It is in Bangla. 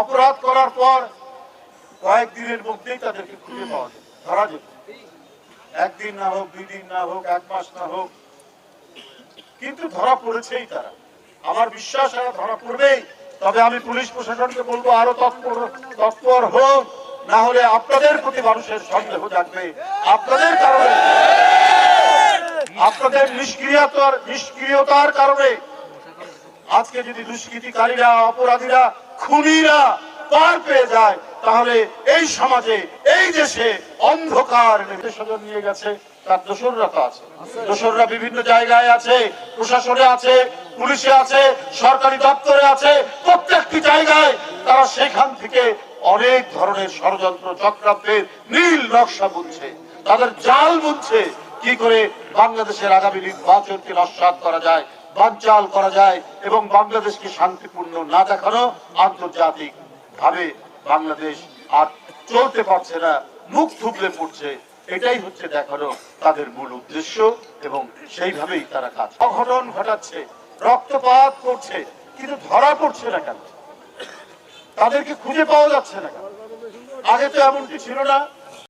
অপরাধ করার পর কয়েকদিনের মধ্যেই তাদেরকে খুঁজে পাওয়া যেত একদিন না হোক, দুই দিন না হোক, এক মাস না হোক। কিন্তু ধরা পড়েছেই তারা। আমার বিশ্বাস ধরা পড়বেই। তবে আমি পুলিশ প্রশাসনকে বলব, আরও তৎপর তৎপর হোক। না হলে আপনাদের প্রতি মানুষের সন্দেহ জাগবে। আপনাদের কারণে। আপনাদের নিষ্ক্রিয়তার নিষ্ক্রিয়তার কারণে। আজকে যদি দুষ্কৃতিকারীরা, অপরাধীরা খুনিরা পার পেয়ে যায়, তাহলে এই সমাজে, এই দেশে অন্ধকার নিয়ে গেছে। তার দোসররা তো আছে। দোসররা বিভিন্ন জায়গায় আছে, প্রশাসনে আছে, পুলিশে আছে, সরকারি দপ্তরে আছে, প্রত্যেকটি জায়গায় তারা সেখান থেকে অনেক ধরনের ষড়যন্ত্র, চক্রান্তের নীল নকশা বুনছে। তাদের জাল বুনছে। কি করে বাংলাদেশের আগামী নির্বাচনকে নস্বাত করা যায় বানচাল করা যায় এবং বাংলাদেশকে শান্তিপূর্ণ না দেখানো আন্তর্জাতিক ভাবে বাংলাদেশ আর চলতে পারছে না, মুখ থুবলে পড়ছে। এটাই হচ্ছে দেখানো তাদের মূল উদ্দেশ্য এবং সেইভাবেই তারা কাজ অঘটন ঘটাচ্ছে, রক্তপাত করছে, কিন্তু ধরা পড়ছে না কেন? তাদেরকে খুঁজে পাওয়া যাচ্ছে না কেন? আগে তো এমনটি ছিল না